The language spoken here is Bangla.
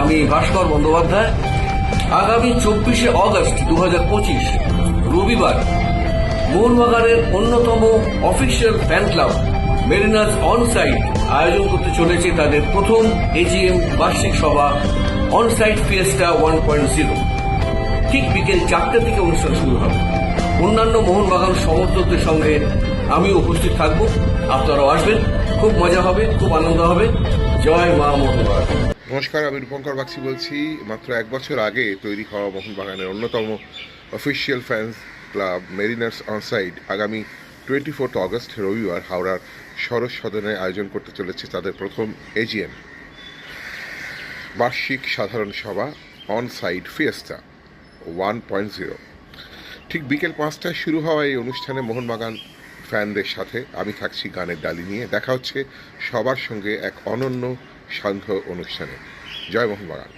আমি ভাস্কর বন্দ্যোপাধ্যায়। আগামী চব্বিশে অগস্ট দু পঁচিশ, রবিবার, মোহনবাগানের অন্যতম official fan club, Mariners on site আয়োজন করতে চলেছে তাদের প্রথম এজিএম বার্ষিক সভা on site fiesta one point zero. ঠিক বিকেল চারটে থেকে অনুষ্ঠান শুরু হবে। অন্যান্য মোহনবাগান সমর্থকদের সঙ্গে আমিও উপস্থিত থাকব। আপনারাও আসবেন। খুব মজা হবে, খুব আনন্দ হবে। জয় মা মোহনবাগান নমস্কার, আমি রূপঙ্কর বাগচি বলছি। মাত্র এক বছর আগে তৈরি হওয়া মোহনবাগানের অন্যতম official fans club Mariners Onside আগামী টোয়েন্টি ফোর্থ অগস্ট রবিবার হাওড়ার সরস সদনে আয়োজন করতে চলেছে তাদের প্রথম এজিএম বার্ষিক সাধারণ সভা on site fiesta one point zero ঠিক বিকেল পাঁচটায় শুরু হওয়া এই অনুষ্ঠানে মোহনবাগান ফ্যানদের সাথে আমি থাকছি গানের ডালি নিয়ে। দেখা হচ্ছে সবার সঙ্গে এক অনন্য সান্ধ্য অনুষ্ঠানে। জয় মোহনবাগান।